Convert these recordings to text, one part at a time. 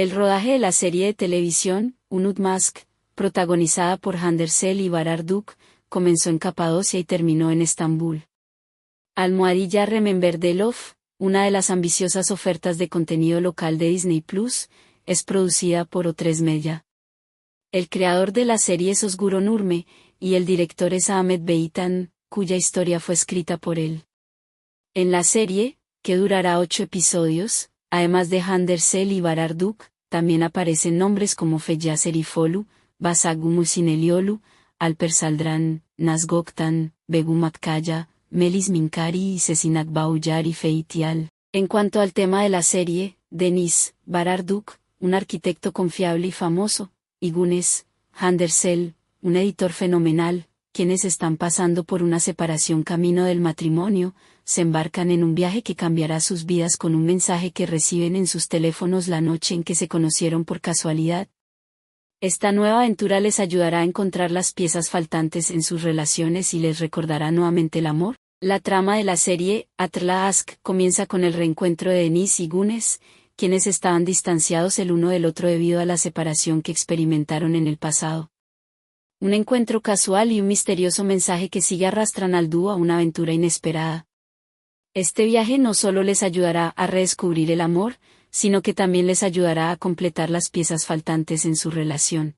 El rodaje de la serie de televisión, Unut Mask, protagonizada por Handersel y Bararduk, comenzó en Capadocia y terminó en Estambul. Almohadilla Remember the Love, una de las ambiciosas ofertas de contenido local de Disney Plus, es producida por O3 Media. El creador de la serie es Osguro Nurme, y el director es Ahmed Beitan, cuya historia fue escrita por él. En la serie, que durará ocho episodios, además de Handersel y Bararduk, también aparecen nombres como Feyyaz Erifolu, Basagu Sineliolu, Alper Saldran, Nazgoktan, Begum Matkaya, Melis Minkari y Cecinak y Feitial. En cuanto al tema de la serie, Denis Bararduk, un arquitecto confiable y famoso, y Gunes Handersel, un editor fenomenal, quienes están pasando por una separación camino del matrimonio, se embarcan en un viaje que cambiará sus vidas con un mensaje que reciben en sus teléfonos la noche en que se conocieron por casualidad. Esta nueva aventura les ayudará a encontrar las piezas faltantes en sus relaciones y les recordará nuevamente el amor. La trama de la serie, Ask, comienza con el reencuentro de Denise y Gunes, quienes estaban distanciados el uno del otro debido a la separación que experimentaron en el pasado un encuentro casual y un misterioso mensaje que sigue arrastran al dúo a una aventura inesperada. Este viaje no solo les ayudará a redescubrir el amor, sino que también les ayudará a completar las piezas faltantes en su relación.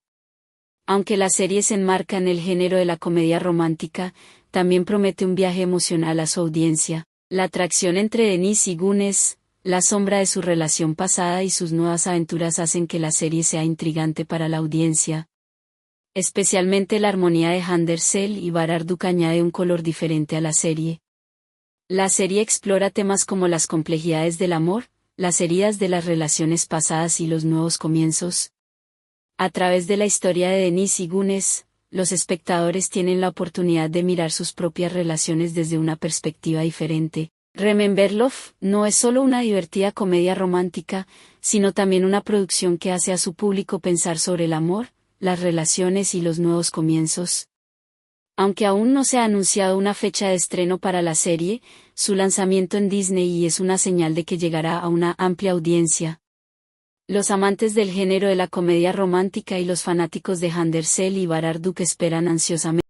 Aunque la serie se enmarca en el género de la comedia romántica, también promete un viaje emocional a su audiencia. La atracción entre Denise y Gunes, la sombra de su relación pasada y sus nuevas aventuras hacen que la serie sea intrigante para la audiencia, Especialmente la armonía de Handersel y Bararduk añade un color diferente a la serie. La serie explora temas como las complejidades del amor, las heridas de las relaciones pasadas y los nuevos comienzos. A través de la historia de Denise y Gunes, los espectadores tienen la oportunidad de mirar sus propias relaciones desde una perspectiva diferente. Remember Love no es solo una divertida comedia romántica, sino también una producción que hace a su público pensar sobre el amor, las relaciones y los nuevos comienzos. Aunque aún no se ha anunciado una fecha de estreno para la serie, su lanzamiento en Disney es una señal de que llegará a una amplia audiencia. Los amantes del género de la comedia romántica y los fanáticos de Handersel y Bararduk esperan ansiosamente